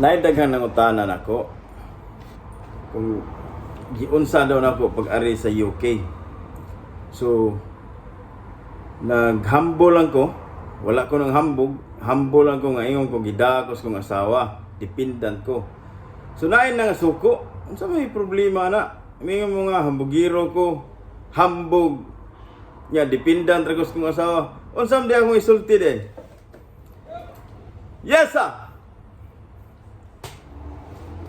Naidaghan ng utanan ako kung giunsa daw nako pag-ari sa UK. So naghambol lang ko, wala ko nang hambog, hambol lang ko nga ingon ko gidakos kong asawa, dependent ko. So nain na nga suko, unsa may problema na? Mo nga hambugiro ko, hambog nya dependent ra kong asawa. Unsa di akong isulti din? Yes sir.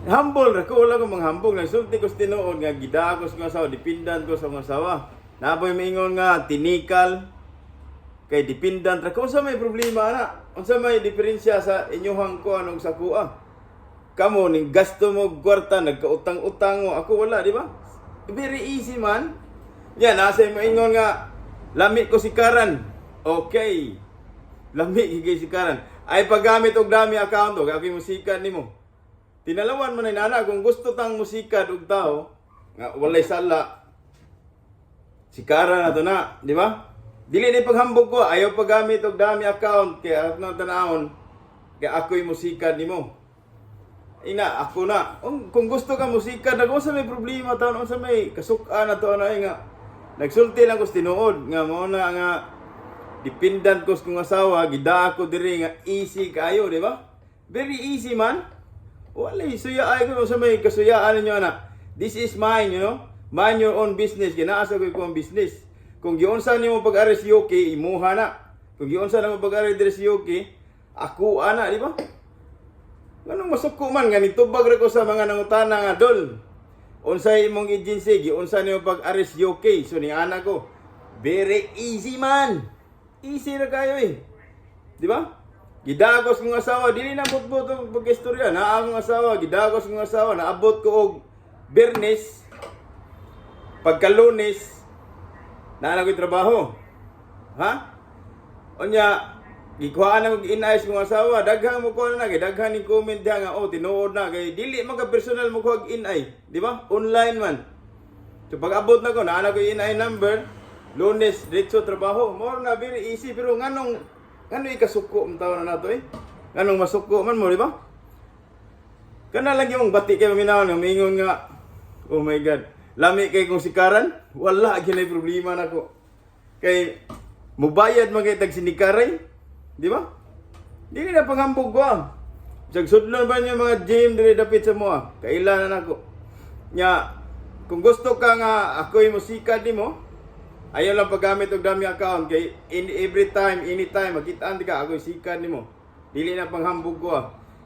Humble ra ko wala ko manghambog nang sulti ko sa tinuod nga gidakos ko asawa dependent ko sa akong asawa. Naboy maingon nga tinikal kay dependent ra ko unsa may problema na? Unsa may diferensya sa inyong ko anong sa kuha? Kamo ning gasto mo kwarta nagkautang-utang mo ako wala di ba? Very easy man. Yan nasa mo ingon nga lami ko si Karan. Okay. Lami higay si Karan. Ay paggamit og dami account og ako musika nimo. Tinalawan man ni nana kung gusto tang musika og tao nga walay sala. Si Karan na to na, di ba? Dili ni paghambog ko, ayaw paggamit og dami account kay ako nang tanahon kay ako'y musika nimo. Ina, ako na. Kung, kung gusto ka musika, na sa may problema taon, sa may kasukaan na to, ano ay nga. Nagsulti lang ko tinuod, nga mo na nga, dependent ko sa kong asawa, gida ako diri nga easy kayo, di ba? Very easy man. Wala, suya ay ko sa may kasuyaan ninyo na. This is mine, you know? Mind your own business. Ginaasa ko yung business. Kung giunsa nimo pag-ari sa UK, imuha na. Kung giunsa na mo pag-ari diri sa UK, ako ana, di ba? Anong masuko man nga nitubag ra ko sa mga nangutana nga dol. Unsay imong agency giunsa nimo pag aris UK so ni ana ko. Very easy man. Easy ra kayo eh. Di ba? Gidagos kong asawa, dili na bot-bot ang pag-istorya. Na akong asawa, gidagos kong asawa, naabot ko og Bernes, pagka-Lunes, na ako'y trabaho. Ha? Onya, gikuhaan na kong inayos kong asawa, daghang mo ko na kay daghang ni comment nga oh tinuod na kay dili man personal mo ko inay, di ba? Online man. So pag abot na ko na ko inay number, Lunes diretso trabaho. Mo na very easy pero nganong ngano ikasuko ang taon na nato eh. Nganong masuko man mo, di ba? Kana lang yung bati kay maminaw nga mingon nga oh my god. Lami kay kung sikaran, wala ginay problema nako. Kay mubayad man kay tag sinikaray, Di ba? Dili na pangambog ko ah. Sag sudlon ba niyo mga gym dili dapit sa mo ah. Kailan na nako. Nya kung gusto ka nga ako'y musika di mo, ayaw lang paggamit og dami account kay in every time, anytime makitaan di ka ako'y sikat nimo. Dili na panghambog ko ah.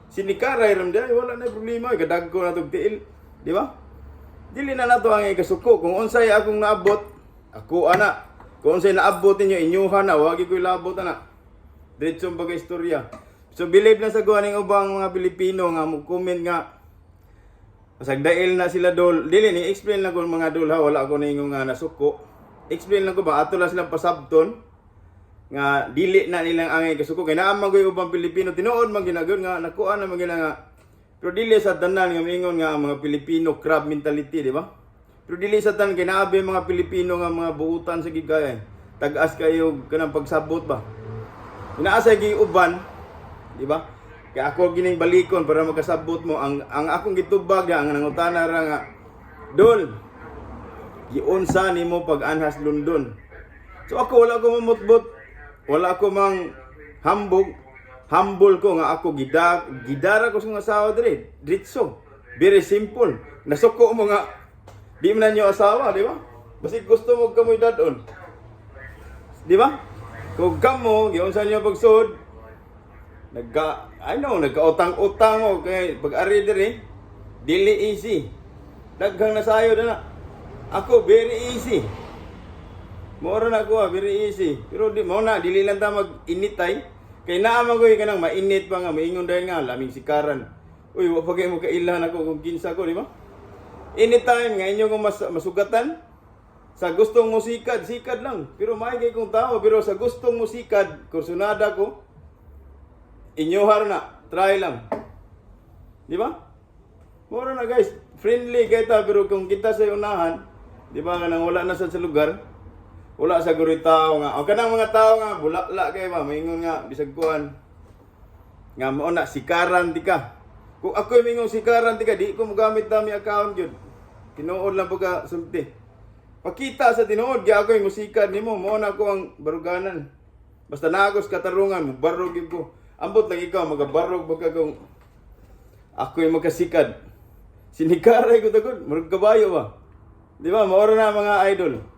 Sinikaray ram dai wala na problema gadag ko na tog tiil, di ba? Dili na nato ang ikasuko kung unsay akong naabot, ako ana. Kung unsay naabot ninyo inyuhan na, wagi ko ilabot ana. Diretso baga istorya. So believe na sa gawa ng ubang mga Pilipino nga mo comment nga Pasagdail na sila dol. Dili ni explain lang ko mga dol ha wala ako ningo nga nasuko. Explain lang ko ba ato lang silang pasabton nga dili na nilang angay kasuko kay naa man ubang Pilipino tinuod man ginagod nga nakuha na man nga pero dili sa tanan nga mingon nga mga Pilipino crab mentality di ba? Pero dili sa tanan kay naabi mga Pilipino nga mga buutan sa gigay. Tag-as kayo kanang pagsabot ba? Inaasa gi uban, di ba? Kaya ako gining balikon para makasabot mo ang ang akong gitubag ang nangutana ra nga Dol. Giunsa nimo pag anhas London. So ako wala ko mamutbot. Wala ko mang hambog. Humble ko nga ako gida gidara ko sa mga asawa diri. Diretso. Very simple. Nasuko mo nga di man nanyo asawa, di ba? Basi gusto mo kamoy dadon. Di ba? Kung kamo, giunsa niyo pagsud, nagka, I know, nagka-utang-utang mo, kay pag-ari diri, dili easy. Daghang nasayo na na. Ako, very easy. Mora na ako, very easy. Pero di mo na, dili lang ta mag-initay. Kay naamang ko kanang mainit pa nga, maingon dahil nga, laming sikaran. Uy, wa pa kayo mo kailan ako kung kinsa ko, di ba? Anytime nga inyo kung mas, masugatan, sa gustong musikad, sikad lang. Pero may kay kong tao, pero sa gustong musikad, kursunada ko, inyohar na, try lang. Di ba? Mura na guys, friendly kay ta, pero kung kita sa unahan, di ba, kanang wala na sa, lugar, wala sa guri tao nga. O kanang mga tao nga, bulakla kay ba, maingon nga, bisag kuhan. Nga mo na, sikaran di ka. Kung ako'y mingong sikaran tika, di ko magamit dami account yun. Tinuod lang pagka sulti. Pakita sa tinuod, di ako'y musikan ni mo, mo na ako ang baruganan. Basta na ako sa katarungan, barog yun ko. Ambot lang ikaw, magabarog baka kung ako'y magkasikad. Sinikaray ko tagod, marag kabayo ba? Di ba, maura na mga idol.